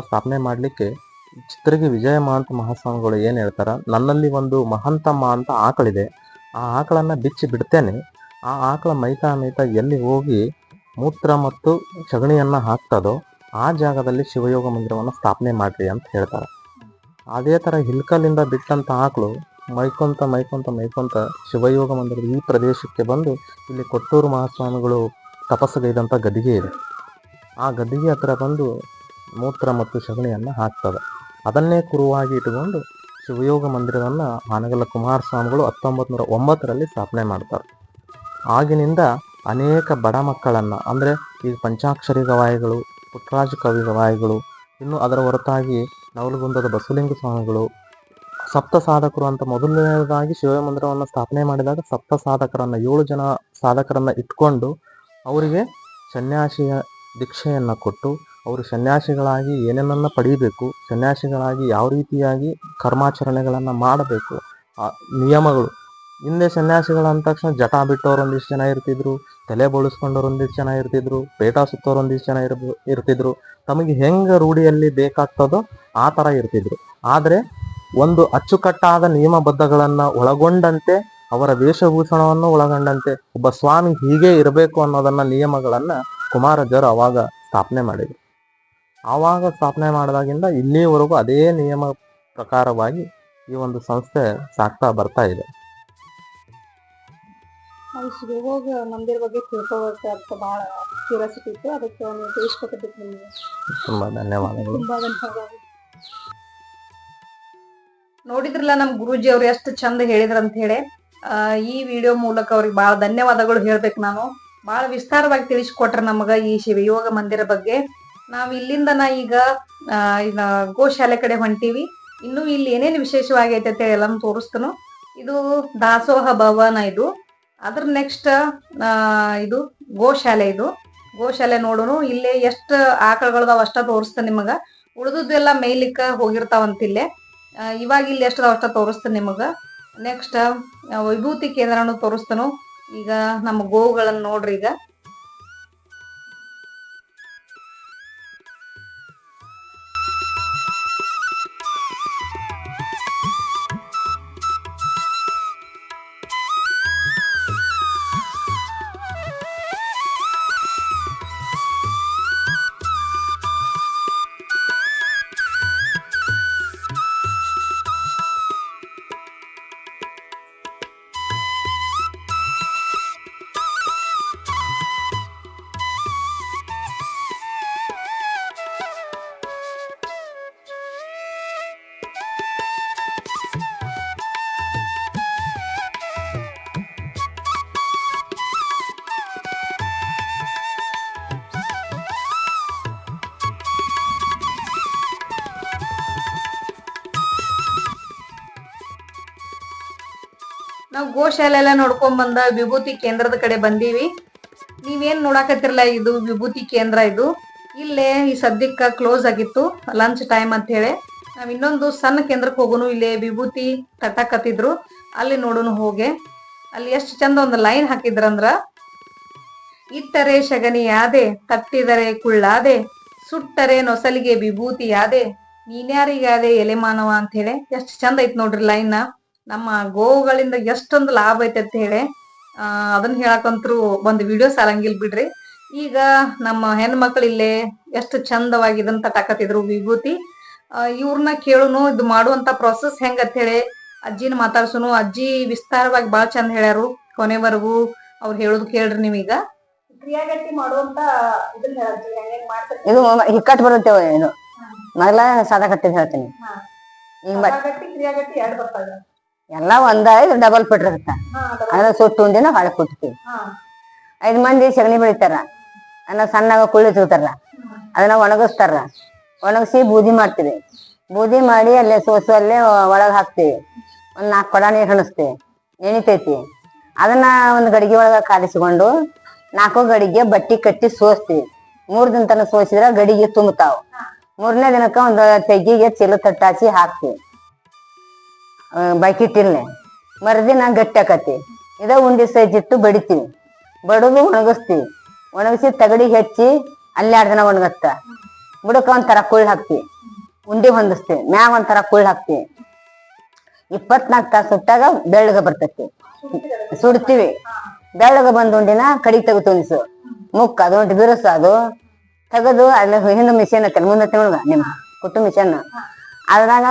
ಸ್ಥಾಪನೆ ಮಾಡಲಿಕ್ಕೆ ಚಿತ್ರಗಿ ವಿಜಯಮಾಂತ ಮಹಾಸ್ವಾಮಿಗಳು ಏನು ಹೇಳ್ತಾರೆ, ನನ್ನಲ್ಲಿ ಒಂದು ಮಹಂತಮ್ಮ ಅಂತ ಆಕಳಿದೆ, ಆ ಆಕಳನ್ನು ಬಿಚ್ಚಿ ಬಿಡ್ತೇನೆ, ಆ ಆಕಳ ಮೈತಾ ಮೈತಾ ಎಲ್ಲಿ ಹೋಗಿ ಮೂತ್ರ ಮತ್ತು ಸಗಣಿಯನ್ನು ಹಾಕ್ತದೋ ಆ ಜಾಗದಲ್ಲಿ ಶಿವಯೋಗ ಮಂದಿರವನ್ನು ಸ್ಥಾಪನೆ ಮಾಡ್ರಿ ಅಂತ ಹೇಳ್ತಾರೆ. ಅದೇ ಥರ ಹಿಲ್ಕಲ್ಲಿಂದ ಬಿಟ್ಟಂಥ ಆಕಳು ಮೈಕೊಂತ ಮೈಕೊಂತ ಮೈಕೊಂತ ಶಿವಯೋಗ ಮಂದಿರದ ಈ ಪ್ರದೇಶಕ್ಕೆ ಬಂದು ಇಲ್ಲಿ ಕೊಟ್ಟೂರು ಮಹಾಸ್ವಾಮಿಗಳು ತಪಸ್ಸುಗೈದಂಥ ಗದ್ದಿಗೆ ಇದೆ. ಆ ಗದ್ದಿಗೆ ಹತ್ರ ಬಂದು ಮೂತ್ರ ಮತ್ತು ಸಗಣಿಯನ್ನು ಹಾಕ್ತದೆ ಅದನ್ನೇ ಕುರುವಾಗಿ ಇಟ್ಟುಕೊಂಡು ಶಿವಯೋಗ ಮಂದಿರವನ್ನು ಕುಮಾರ ಸ್ವಾಮಿಗಳು ಹತ್ತೊಂಬತ್ತು ನೂರ ಒಂಬತ್ತರಲ್ಲಿ ಸ್ಥಾಪನೆ ಮಾಡ್ತಾರೆ. ಆಗಿನಿಂದ ಅನೇಕ ಬಡ ಮಕ್ಕಳನ್ನು ಅಂದರೆ ಈ ಪಂಚಾಕ್ಷರಿ ಗವಾಯಿಗಳು ಪುಟ್ಟರಾಜ ಕವಿರಾಯಗಳು ಇನ್ನು ಅದರ ಹೊರತಾಗಿ ನವಲಗುಂದದ ಬಸವಲಿಂಗ ಸ್ವಾಮಿಗಳು. ಸಪ್ತ ಸಾಧಕರು ಅಂತ ಮೊದಲನೇದಾಗಿ ಶಿವ ಮಂದಿರವನ್ನು ಸ್ಥಾಪನೆ ಮಾಡಿದಾಗ ಸಪ್ತ ಸಾಧಕರನ್ನ, ಏಳು ಜನ ಸಾಧಕರನ್ನ ಇಟ್ಕೊಂಡು ಅವರಿಗೆ ಸನ್ಯಾಸಿಯ ದೀಕ್ಷೆಯನ್ನು ಕೊಟ್ಟು ಅವರು ಸನ್ಯಾಸಿಗಳಾಗಿ ಏನೇನನ್ನು ಪಡೀಬೇಕು, ಸನ್ಯಾಸಿಗಳಾಗಿ ಯಾವ ರೀತಿಯಾಗಿ ಕರ್ಮಾಚರಣೆಗಳನ್ನು ಮಾಡಬೇಕು, ಆ ನಿಯಮಗಳು. ಹಿಂದೆ ಸನ್ಯಾಸಿಗಳು ಅಂದ ತಕ್ಷಣ ಜಟ ಬಿಟ್ಟವ್ರು ಒಂದಿಷ್ಟು ಜನ ಇರ್ತಿದ್ರು, ತಲೆ ಬೋಳಿಸ್ಕೊಂಡವ್ರು ಒಂದಿಷ್ಟು ಜನ ಇರ್ತಿದ್ರು, ಪೇಟ ಸುತ್ತೋರು ಒಂದಿಷ್ಟು ಜನ ಇರ್ ಇರ್ತಿದ್ರು. ತಮಗೆ ಹೆಂಗ ರೂಢಿಯಲ್ಲಿ ಬೇಕಾಗ್ತದೋ ಆ ತರ ಇರ್ತಿದ್ರು. ಆದ್ರೆ ಒಂದು ಅಚ್ಚುಕಟ್ಟಾದ ನಿಯಮಬದ್ಧಗಳನ್ನ ಒಳಗೊಂಡಂತೆ, ಅವರ ವೇಷಭೂಷಣವನ್ನು ಒಳಗೊಂಡಂತೆ, ಒಬ್ಬ ಸ್ವಾಮಿ ಹೀಗೆ ಇರಬೇಕು ಅನ್ನೋದನ್ನ ನಿಯಮಗಳನ್ನ ಕುಮಾರಜರು ಅವಾಗ ಸ್ಥಾಪನೆ ಮಾಡಿದ್ರು. ಆವಾಗ ಸ್ಥಾಪನೆ ಮಾಡಿದಾಗಿಂದ ಇಲ್ಲಿಯವರೆಗೂ ಅದೇ ನಿಯಮ ಪ್ರಕಾರವಾಗಿ ಈ ಒಂದು ಸಂಸ್ಥೆ ಸಾಕ್ತಾ ಬರ್ತಾ ಇದೆ. ನಾವು ಹೋಗಿ ಮಂದಿರ ಬಗ್ಗೆ ತಿಳ್ಕೊಬೇಕು ಅಂತ ಬಹಳ ಕ್ಯೂರಿಯಾಸಿಟಿ ಇತ್ತು. ಅದಕ್ಕೆ ನೀವು ತಿಳಿಸ್ಕೊಟ್ಟಿದ್ದಕ್ಕೆ ನಿಮಗೆ ತುಂಬಾ ಧನ್ಯವಾದಗಳು. ತುಂಬಾ ಧನ್ಯವಾದಗಳು. ನೋಡಿದ್ರಲ್ಲ ನಮ್ ಗುರೂಜಿ ಅವ್ರು ಎಷ್ಟು ಚಂದ ಹೇಳಿದ್ರ ಅಂತ ಹೇಳಿ. ಆ, ಈ ವಿಡಿಯೋ ಮೂಲಕ ಅವ್ರಿಗೆ ಬಹಳ ಧನ್ಯವಾದಗಳು ಹೇಳ್ಬೇಕು ನಾನು. ಬಹಳ ವಿಸ್ತಾರವಾಗಿ ತಿಳಿಸ್ಕೊಟ್ರ ನಮಗ ಈ ಶಿವಯೋಗ ಮಂದಿರ ಬಗ್ಗೆ. ನಾವ್ ನಾ ಈಗ ಗೋಶಾಲೆ ಕಡೆ ಹೊಂಟೀವಿ. ಇನ್ನು ಇಲ್ಲಿ ಏನೇನು ವಿಶೇಷವಾಗಿ ಐತೆ ಎಲ್ಲ ತೋರಿಸ್ತನು. ಇದು ದಾಸೋಹ ಭವನ ಇದು. ಅದ್ರ ನೆಕ್ಸ್ಟ್ ಇದು ಗೋಶಾಲೆ ಇದು. ಗೋಶಾಲೆ ನೋಡೋನು, ಇಲ್ಲೇ ಎಷ್ಟು ಆಕಳಗಳದಾವ ಅಷ್ಟ ತೋರಿಸ್ತೇನೆ ನಿಮಗ. ಉಳಿದದ್ದೆಲ್ಲ ಮೇಯ್ಲಿಕ್ಕ ಹೋಗಿರ್ತಾವಂತ ಇಲ್ಲೇ ಇವಾಗ ಇಲ್ಲಿ ಎಷ್ಟು ಅಷ್ಟ ತೋರಿಸ್ತೇನೆ ನಿಮಗ. ನೆಕ್ಸ್ಟ್ ವಿಭೂತಿ ಕೇಂದ್ರನು ತೋರಿಸ್ತನು. ಈಗ ನಮ್ಮ ಗೋವುಗಳನ್ನ ನೋಡ್ರಿ ಈಗ. ನಾವು ಗೋಶಾಲೆ ಎಲ್ಲ ನೋಡ್ಕೊಂಡ್ ಬಂದ ವಿಭೂತಿ ಕೇಂದ್ರದ ಕಡೆ ಬಂದೀವಿ. ನೀವೇನ್ ನೋಡಾಕತ್ತಿರಲ್ಲ ಇದು ವಿಭೂತಿ ಕೇಂದ್ರ ಇದು. ಇಲ್ಲೇ ಈ ಸದ್ಯಕ್ಕ ಕ್ಲೋಸ್ ಆಗಿತ್ತು ಲಂಚ್ ಟೈಮ್ ಅಂತ ಹೇಳಿ. ನಾವ್ ಇನ್ನೊಂದು ಸಣ್ಣ ಕೇಂದ್ರಕ್ಕೆ ಹೋಗೋನು, ಇಲ್ಲೇ ವಿಭೂತಿ ತಟ್ಟಾಕತ್ತಿದ್ರು ಅಲ್ಲಿ ನೋಡೋನು ಹೋಗೆ. ಅಲ್ಲಿ ಎಷ್ಟು ಚಂದ ಒಂದು ಲೈನ್ ಹಾಕಿದ್ರಂದ್ರ, ಇಟ್ಟರೆ ಶಗನಿ ಯಾದೆ, ತಟ್ಟಿದರೆ ಕುಳ್ಳಾದೆ, ಸುಟ್ಟರೆ ನೊಸಲಿಗೆ ವಿಭೂತಿ ಯಾದೆ, ನೀನ್ಯಾರಿಗಾದೆ ಎಲೆ ಮಾನವ ಅಂತ ಹೇಳಿ. ಎಷ್ಟು ಚಂದ ಐತ್ ನೋಡ್ರಿ ಲೈನ್ ನಮ್ಮ ಗೋವುಗಳಿಂದ ಎಷ್ಟೊಂದು ಲಾಭ ಐತೆ ಅಂತ ಹೇಳಿ ಆ ಅದನ್ನ ಹೇಳಕಂತ್ರು ಒಂದು ವಿಡಿಯೋ ಸಾಲಂಗಿಲ್ ಬಿಡ್ರಿ. ಈಗ ನಮ್ಮ ಹೆಣ್ಮಕ್ಳು ಇಲ್ಲೇ ಎಷ್ಟು ಚಂದವಾಗಿ ಇದನ್ನ ತಟಾಕತಿದ್ರು ವಿಭೂತಿ. ಇವ್ರನ್ನ ಕೇಳುನು ಇದು ಮಾಡುವಂತ ಪ್ರೊಸೆಸ್ ಹೆಂಗ ಅಂತ ಹೇಳಿ ಅಜ್ಜಿನ ಮಾತಾಡ್ಸುನು. ಅಜ್ಜಿ ವಿಸ್ತಾರವಾಗಿ ಬಹಳ ಚಂದ ಹೇಳ್ಯಾರು ಕೊನೆವರೆಗೂ. ಅವ್ರು ಹೇಳುದು ಕೇಳ್ರಿ ನೀವೀಗ. ಕ್ರಿಯಾಗಟ್ಟಿ ಮಾಡುವಂತ ಇದನ್ನ ಹೇಳ್ತೀವಿ ಹೆಂಗ್ ಮಾಡ್ತಾರೆ ಇದು ಹಿಕ್ಕಟ್ ಬರುತ್ತೆ ಇದು ಮೊದಲ ಸಾದಾ ಕಟ್ಟಿದ್ ಹೇಳ್ತೀನಿ ಕ್ರಿಯಾಗಟ್ಟಿ ಎರಡು ಬರ್ತಾವೆ. ಎಲ್ಲ ಒಂದ ಐದು ಡಬಲ್ ಫಿಟ್ ಇರುತ್ತ. ಅದ್ರ ಸುಟ್ಟು ಉಂಡಿನ ಹೊಳೆ ಕುಟ್ತೀವಿ ಐದು ಮಂದಿ ಸಗಣಿ ಬೆಳಿತಾರ. ಅನ್ನ ಸಣ್ಣಗ ಕುಳ್ಳಿ ತೂತಾರ ಅದನ್ನ ಒಣಗಿಸ್ತಾರ. ಒಣಗಿಸಿ ಬೂದಿ ಮಾಡ್ತೀವಿ. ಬೂದಿ ಮಾಡಿ ಅಲ್ಲೇ ಸೋಸು ಅಲ್ಲೇ ಒಳಗೆ ಹಾಕ್ತೀವಿ. ಒಂದು ನಾಲ್ಕು ಕೊಡ ನೀರು ಹಣಸ್ತೀವಿ. ನೆನಿತೈತಿ ಅದನ್ನ ಒಂದು ಗಡಿಗೆ ಒಳಗೆ ಕಾಲಿಸ್ಕೊಂಡು ನಾಲ್ಕು ಗಡಿಗೆ ಬಟ್ಟಿ ಕಟ್ಟಿ ಸೋಸ್ತೀವಿ. ಮೂರು ದಿನ ತನಕ ಸೋಸಿದ್ರೆ ಗಡಿಗೆ ತುಂಬತಾವ್. ಮೂರನೇ ದಿನಕ್ಕ ಒಂದು ತೆಗ್ಗಿಗೆ ಚೀಲ ತಟ್ಟಾಚಿ ಹಾಕ್ತಿವಿ. ಬಕೆಟ್ ಇಲ್ಲೇ ಮರುದಿನ ಗಟ್ಟಿ ಆಕತಿ ಇದ ಉಂಡಿ ಸೈಜ್ ಇಟ್ಟು ಬಡಿತೀವಿ ಬಡದು ಒಣಗಿಸ್ತೀವಿ ಒಣಗಿಸಿ ತಗಡಿ ಹೆಚ್ಚಿ ಅಲ್ಲಿ ಎರಡು ಒಣಗತ್ತ. ಬುಡಕ ಒಂಥರ ಕುಳ್ಳು ಹಾಕ್ತಿವಿ ಉಂಡಿ ಹೊಂದಿಸ್ತೀವಿ ಮ್ಯಾಗ ಒಂಥರ ಕುಳ್ಳು ಹಾಕ್ತಿವಿ ಇಪ್ಪತ್ನಾಲ್ಕು ತಾಸು ಸುಟ್ಟಾಗ ಬೆಳ್ಳಗ ಬರ್ತೈತಿ. ಸುಡ್ತೀವಿ. ಬೆಳ್ಳಗ ಬಂದ ಉಂಡಿನ ಕಡಿ ತೆಗೆದು ತುಂಬಿಸು. ಮುಕ್ಕ, ಅದು ಬಿರುಸು, ಅದು ತೆಗೆದು ಅಲ್ಲಿ ಹಿಂದೆ ಮಿಷನ್ ಹತ್ತಿರ ಮುಂದೆ ತಿಳ್ಗ ನಿಮ್ಮ ಕುಟ್ಟು ಮಿಷನ್. ಅದ್ರಾಗ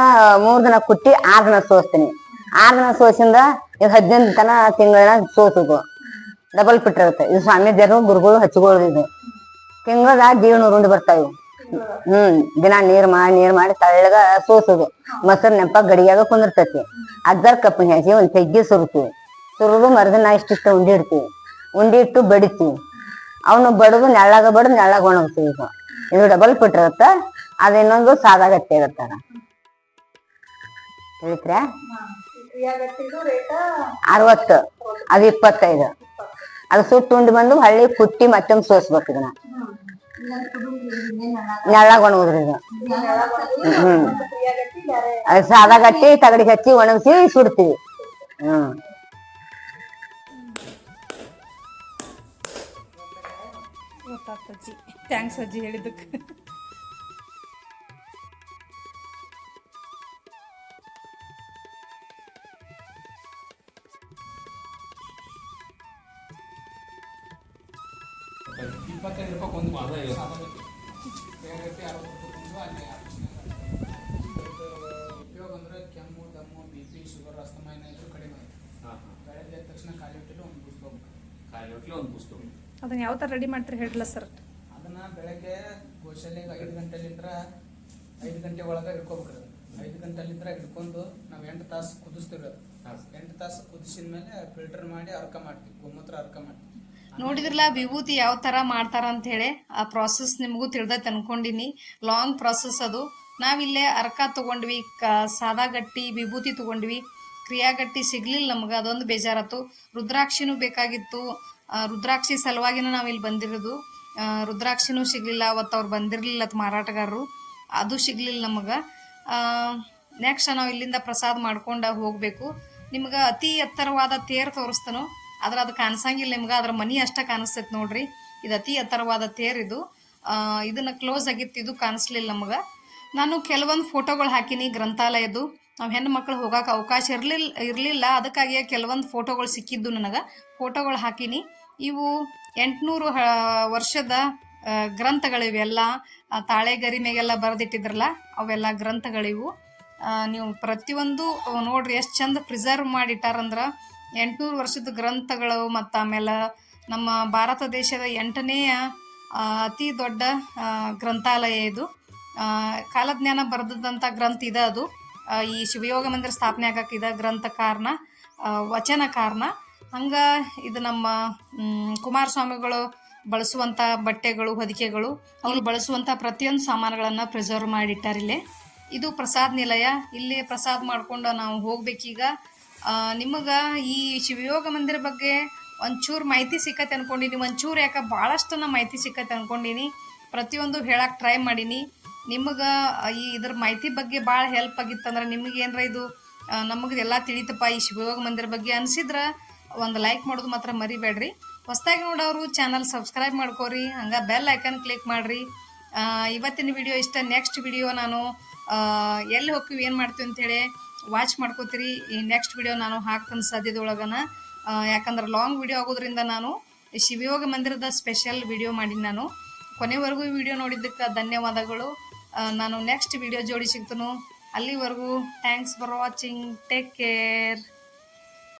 ಮೂರ್ ದಿನ ಕುಟ್ಟಿ ಆರ್ ದಿನ ಸೋಸ್ತೀನಿ. ಆರ್ ದಿನ ಸೋಸಿಂದ ಇದು ಹದಿನೈದು ತನ ತಿಂಗಳ ಸೋಸುದು. ಡಬಲ್ ಪಿಟ್ ಇರುತ್ತೆ. ಇದು ಸ್ವಾಮಿ ದೇವರು ಗುರುಗಳು ಹಚ್ಕೊಳ್ಳೋದು ಇದು. ತಿಂಗಳದಾಗ ಜೀವನ ಉಂಡಿ ಬರ್ತಾವು ಹ್ಮ್, ದಿನ ನೀರ್ ಮಾಡಿ ನೀರ್ ಮಾಡಿ ತಳ್ಳಗ ಸೋಸುದು. ಮೊಸರು ನೆಪ ಗಡಿಯಾಗ ಕುಂದಿರ್ತೈತಿ. ಅದ್ರ ಕಪ್ಪು ಹೆಸಿ ಒಂದ್ ತೆಗ್ಗಿ ಸುರ್ತೀವಿ ಸುರಿದು ಮರುದಿನ ಇಷ್ಟಿಷ್ಟ ಉಂಡಿ ಇಡ್ತೀವಿ. ಉಂಡಿ ಇಟ್ಟು ಬಡಿತೀವಿ. ಅವನು ಬಡದು ನೆಳ್ಳಾಗ ಬಡದು ನೆಳ್ಳಾಗ ಒಣಗ್ತೀವಿ ಈಗ. ಇದು ಡಬಲ್ ಪಿಟ್ ಇರುತ್ತ. ಅದ ಇನ್ನೊಂದು ಸಾದಾ ಗಟ್ಟಿ ಇರುತ್ತಾರ ತಿಳಿತ್ರ್ಯಾ ಅರವತ್ತು. ಅದು ಇಪ್ಪತ್ತೈದು. ಅದು ಸುಟ್ಟು ಉಂಡು ಬಂದು ಹಳ್ಳಿ ಕುಟ್ಟಿ ಮತ್ತೊಮ್ಮೆ ಸೋಸ್ಬೇಕು ಇದನ್ನ. ನೆಳ್ಳಾಗ ಒಣಗುದ್ರಿ ಇದು ಹ್ಮ್. ಅದು ಸಾದಾ ಗಟ್ಟಿ ತಗಡಿಗೆ ಹಚ್ಚಿ ಒಣಗಿಸಿ ಸುಡ್ತೀವಿ. ಹ್ಮ್. ಗೊತ್ತಾಗ್ತ ಅಜ್ಜಿ ಥ್ಯಾಂಕ್ಸ್ ಅಜ್ಜಿ ಹೇಳಿದ್ದಕ್ಕೆ. ಥರ ರೆಡಿ ಮಾಡ್ತೀರಿ ಹೇಳಿಲ್ಲ ಸರ್ ಅದನ್ನ ಬೆಳಗ್ಗೆ ಗೋಶಾಲೆಗೆ ಐದು ಗಂಟೆಲಿಂದ್ರ ಐದು ಗಂಟೆ ಒಳಗೆ ಇಟ್ಕೋಬೇಕ್ರಿ ಅದು ಐದು ಗಂಟೆಲಿಂದ್ರ ಹಿಡ್ಕೊಂಡು ನಾವು ಎಂಟು ತಾಸು ಕುದಿಸ್ತೀವಿ ಅದು. ಎಂಟು ತಾಸು ಕುದಿಸಿದ ಮೇಲೆ ಫಿಲ್ಟರ್ ಮಾಡಿ ಅರ್ಕ ಮಾಡ್ತೀವಿ ಗೋಮೂತ್ರ ಅರ್ಕ ಮಾಡ್ತೀವಿ. ನೋಡಿದ್ರಲ್ಲ ವಿಭೂತಿ ಯಾವ ಥರ ಮಾಡ್ತಾರ ಅಂತ ಹೇಳಿ ಆ ಪ್ರಾಸೆಸ್ ನಿಮಗೂ ತಿಳ್ದೈತೆ ಅನ್ಕೊಂಡಿನಿ. ಲಾಂಗ್ ಪ್ರಾಸೆಸ್ ಅದು. ನಾವಿಲ್ಲೇ ಅರ್ಕ ತಗೊಂಡ್ವಿ ಕ ಸಾದಾ ಗಟ್ಟಿ ವಿಭೂತಿ ತಗೊಂಡ್ವಿ. ಕ್ರಿಯಾಗಟ್ಟಿ ಸಿಗ್ಲಿಲ್ಲ ನಮ್ಗೆ ಅದೊಂದು ಬೇಜಾರತ್ತು ರುದ್ರಾಕ್ಷಿನೂ ಬೇಕಾಗಿತ್ತು. ರುದ್ರಾಕ್ಷಿ ಸಲುವಾಗಿನ ನಾವು ಇಲ್ಲಿ ಬಂದಿರೋದು. ರುದ್ರಾಕ್ಷಿನೂ ಸಿಗ್ಲಿಲ್ಲ ಅವತ್ತು ಅವ್ರು ಬಂದಿರಲಿಲ್ಲ ಅದು ಮಾರಾಟಗಾರರು. ಅದು ಸಿಗ್ಲಿಲ್ಲ ನಮಗೆ. ನೆಕ್ಸ್ಟ್ ನಾವು ಇಲ್ಲಿಂದ ಪ್ರಸಾದ ಮಾಡ್ಕೊಂಡು ಹೋಗಬೇಕು. ನಿಮ್ಗೆ ಅತಿ ಎತ್ತರವಾದ ತೇರು ತೋರಿಸ್ತಾನೋ. ಆದ್ರೆ ಅದು ಕಾಣಿಸಂಗಿಲ್ಲ ನಿಮ್ಗೆ, ಅದ್ರ ಮನಿ ಅಷ್ಟ ಕಾಣಿಸ್ತೈತೆ ನೋಡ್ರಿ. ಇದು ಅತಿ ಎತ್ತರವಾದ ತೇರು ಇದು. ಇದನ್ನು ಕ್ಲೋಸ್ ಆಗಿತ್ತು, ಇದು ಕಾಣಿಸ್ಲಿಲ್ಲ ನಮಗೆ. ನಾನು ಕೆಲವೊಂದು ಫೋಟೋಗಳು ಹಾಕಿನಿ ಗ್ರಂಥಾಲಯದ್ದು. ನಾವು ಹೆಣ್ಣು ಮಕ್ಕಳು ಹೋಗಕ್ಕೆ ಅವಕಾಶ ಇರಲಿಲ್ಲ ಇರಲಿಲ್ಲ. ಅದಕ್ಕಾಗಿ ಕೆಲವೊಂದು ಫೋಟೋಗಳು ಸಿಕ್ಕಿದ್ದು ನನಗೆ. ಫೋಟೋಗಳು ಹಾಕಿನಿ. ಇವು ಎಂಟುನೂರು ವರ್ಷದ ಆ, ಗ್ರಂಥಗಳಿವೆಲ್ಲ ತಾಳೆಗರಿಮೆಗೆಲ್ಲ ತಾಳೆ ಗರಿಮೆಗೆಲ್ಲ ಬರೆದಿಟ್ಟಿದ್ರಲ್ಲ ಅವೆಲ್ಲ ಗ್ರಂಥಗಳಿವು. ನೀವು ಪ್ರತಿಯೊಂದು ನೋಡ್ರಿ ಎಷ್ಟು ಚಂದ ಪ್ರಿಸರ್ವ್ ಮಾಡಿಟ್ಟಾರಂದ್ರೆ ಎಂಟುನೂರು ವರ್ಷದ ಗ್ರಂಥಗಳು ಮತ್ತು ಆಮೇಲೆ ನಮ್ಮ ಭಾರತ ದೇಶದ ಎಂಟನೆಯ ಅತಿ ದೊಡ್ಡ ಗ್ರಂಥಾಲಯ ಇದು. ಕಾಲಜ್ಞಾನ ಬರೆದಂಥ ಗ್ರಂಥ ಇದೆ ಅದು. ಈ ಶಿವಯೋಗ ಮಂದಿರ ಸ್ಥಾಪನೆ ಆಗಕ್ಕೆ ಇದ ಗ್ರಂಥ ಕಾರಣ ವಚನ ಕಾರಣ. ಹಂಗೆ ಇದು ನಮ್ಮ ಕುಮಾರಸ್ವಾಮಿಗಳು ಬಳಸುವಂಥ ಬಟ್ಟೆಗಳು, ಹೊದಿಕೆಗಳು, ಅವ್ರು ಬಳಸುವಂಥ ಪ್ರತಿಯೊಂದು ಸಾಮಾನುಗಳನ್ನು ಪ್ರಿಸರ್ವ್ ಮಾಡಿಟ್ಟಾರಿಲ್ಲೇ ಇದು ಪ್ರಸಾದ್ ನಿಲಯ. ಇಲ್ಲಿ ಪ್ರಸಾದ್ ಮಾಡ್ಕೊಂಡು ನಾವು ಹೋಗ್ಬೇಕೀಗ. ನಿಮಗೆ ಈ ಶಿವಯೋಗ ಮಂದಿರ ಬಗ್ಗೆ ಒಂಚೂರು ಮಾಹಿತಿ ಸಿಕ್ಕತ್ತೆ ಅನ್ಕೊಂಡಿನಿ. ಒಂಚೂರು ಯಾಕೆ ನಾ ಮಾಹಿತಿ ಸಿಕ್ಕತ್ತೆ ಅನ್ಕೊಂಡಿನಿ. ಪ್ರತಿಯೊಂದು ಹೇಳಕ್ಕೆ ಟ್ರೈ ಮಾಡೀನಿ. ನಿಮಗೆ ಈ ಇದ್ರ ಮಾಹಿತಿ ಬಗ್ಗೆ ಭಾಳ ಹೆಲ್ಪ್ ಆಗಿತ್ತಂದ್ರೆ ನಿಮಗೆ ಏನರ ಇದು ನಮಗೆ ಎಲ್ಲ ತಿಳಿತಪ್ಪ ಈ ಶಿವಯೋಗ ಮಂದಿರ ಬಗ್ಗೆ ಅನಿಸಿದ್ರೆ ಒಂದು ಲೈಕ್ ಮಾಡೋದು ಮಾತ್ರ ಮರಿಬೇಡ್ರಿ. ಹೊಸದಾಗಿ ನೋಡೋರು ಚಾನಲ್ ಸಬ್ಸ್ಕ್ರೈಬ್ ಮಾಡ್ಕೋರಿ, ಹಂಗೆ ಬೆಲ್ ಐಕನ್ ಕ್ಲಿಕ್ ಮಾಡಿರಿ. ಇವತ್ತಿನ ವಿಡಿಯೋ ಇಷ್ಟ ನೆಕ್ಸ್ಟ್ ವಿಡಿಯೋ ನಾನು ಎಲ್ಲಿ ಹೋಗ್ತೀವಿ, ಏನು ಮಾಡ್ತೀವಿ ಅಂತೇಳಿ ವಾಚ್ ಮಾಡ್ಕೋತೀರಿ. ಈ ನೆಕ್ಸ್ಟ್ ವಿಡಿಯೋ ನಾನು ಹಾಕ್ತಾನೆ ಸದ್ಯದೊಳಗನ. ಯಾಕಂದ್ರೆ ಲಾಂಗ್ ವಿಡಿಯೋ ಆಗೋದ್ರಿಂದ ನಾನು ಶಿವಯೋಗ ಮಂದಿರದ ಸ್ಪೆಷಲ್ ವಿಡಿಯೋ ಮಾಡೀನಿ ನಾನು. ಕೊನೆವರೆಗೂ ಈ ವಿಡಿಯೋ ನೋಡಿದ್ದಕ್ಕೆ ಧನ್ಯವಾದಗಳು. ನಾನು ನೆಕ್ಸ್ಟ್ ವಿಡಿಯೋ ಜೋಡಿ ಸಿಗ್ತನು. ಅಲ್ಲಿವರೆಗೂ thanks for watching take care